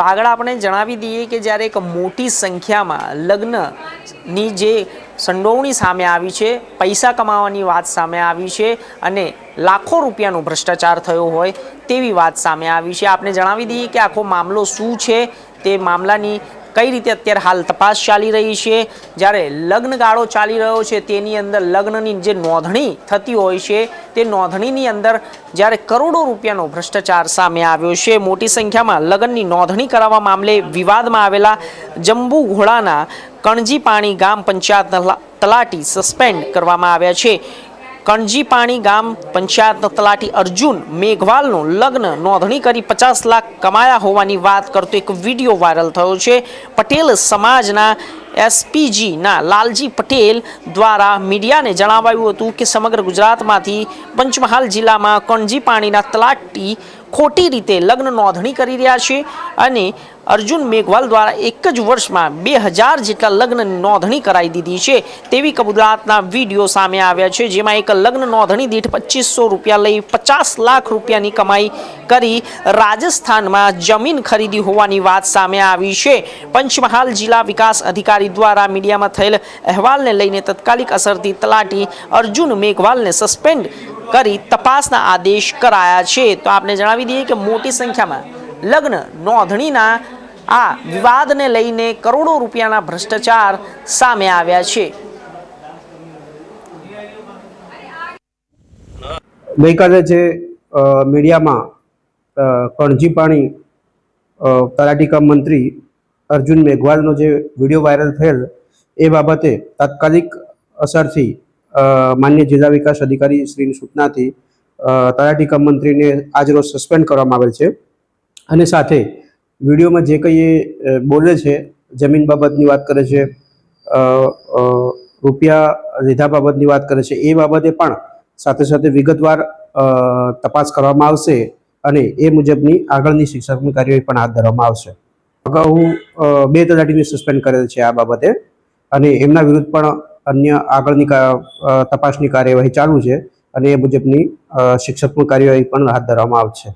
તો આગળ આપણે જણાવી દઈએ કે જ્યારે એક મોટી સંખ્યામાં લગ્નની જે સંડોવણી સામે આવી છે, પૈસા કમાવાની વાત સામે આવી છે અને લાખો રૂપિયાનો ભ્રષ્ટાચાર થયો હોય તેવી વાત સામે આવી છે. આપણે જણાવી દઈએ કે આખો મામલો શું છે? તે મામલાની કઈ રીતે અત્યારે હાલ તપાસ ચાલી રહી છે? જ્યારે લગ્નગાળો ચાલી રહ્યો છે, તેની અંદર લગ્નની જે નોંધણી થતી હોય છે, તે નોંધણીની અંદર જ્યારે કરોડો રૂપિયાનો ભ્રષ્ટાચાર સામે આવ્યો છે, મોટી સંખ્યામાં લગ્નની નોંધણી કરાવવા મામલે વિવાદમાં આવેલા જંબુ ઘોડાના કણજી પાણી ગામ પંચાયત તલા- તલાટી સસ્પેન્ડ કરવામાં આવ્યા છે. કણજીપાણી ગામ પંચાયત તલાટી અર્જુન મેઘવાલનું લગ્ન નોંધણી કરી પચાસ લાખ કમાયા હોવાની વાત કરતો એક વીડિયો વાયરલ થયો છે. પટેલ સમાજના એસપીજીના લાલજી પટેલ દ્વારા મીડિયાને જણાવાયું હતું કે સમગ્ર ગુજરાતમાંથી પંચમહાલ જિલ્લામાં કણજીપાણીના તલાટી ખોટી રીતે લગ્ન નોંધણી કરી રહ્યા છે અને અર્જુન મેઘવાલ દ્વારા એક જ વર્ષમાં બે હજાર જેટલા લગ્ન નોંધણી કરાવી દીધી છે તેવી કબૂલાતના વીડિયો સામે આવ્યા છે, જેમાં એક લગ્ન નોંધણી દીઠ પચીસો રૂપિયા લઈ પચાસ લાખ રૂપિયાની કમાઈ કરી રાજસ્થાનમાં જમીન ખરીદી હોવાની વાત સામે આવી છે. પંચમહાલ જિલ્લા વિકાસ અધિકારી દ્વારા મીડિયામાં થયેલ અહેવાલને લઈને તત્કાલિક અસરથી તલાટી અર્જુન મેઘવાલને સસ્પેન્ડ કરી તપાસના આદેશ કરાયા છે. તો આપને જણાવી દઈએ કે મોટી સંખ્યામાં લગ્ન નોંધણીના આ વિવાદને લઈને કરોડો રૂપિયાના ભ્રષ્ટાચાર સામે આવ્યા છે. ગઈકાલે જે મીડિયામાં કણજી પાણી અ, મંત્રી અર્જુન મેઘવાલનો જે વીડિયો વાયરલ થયેલ એ બાબતે તાત્કાલિક અસરથી માન્ય જિલ્લા વિકાસ અધિકારી શ્રીની સૂચનાથી તલાટી કમ મંત્રીને આજરોજ સસ્પેન્ડ કરવામાં આવેલ છે. અને સાથે વિડીયોમાં જે કંઈ બોલે છે, જમીન બાબતની વાત કરે છે રૂપિયા લીધા બાબતની વાત કરે છે, એ બાબતે પણ સાથે સાથે વિગતવાર તપાસ કરવામાં આવશે અને એ મુજબની આગળની શિક્ષકની કાર્યવાહી પણ હાથ ધરવામાં આવશે. અગાઉ બે તલાટીને સસ્પેન્ડ કરેલ છે આ બાબતે અને એમના વિરુદ્ધ પણ અન્ય આગળની તપાસની કાર્યવાહી ચાલુ છે અને એ મુજબની શિક્ષાત્મક કાર્યવાહી પણ હાથ ધરવામાં આવશે.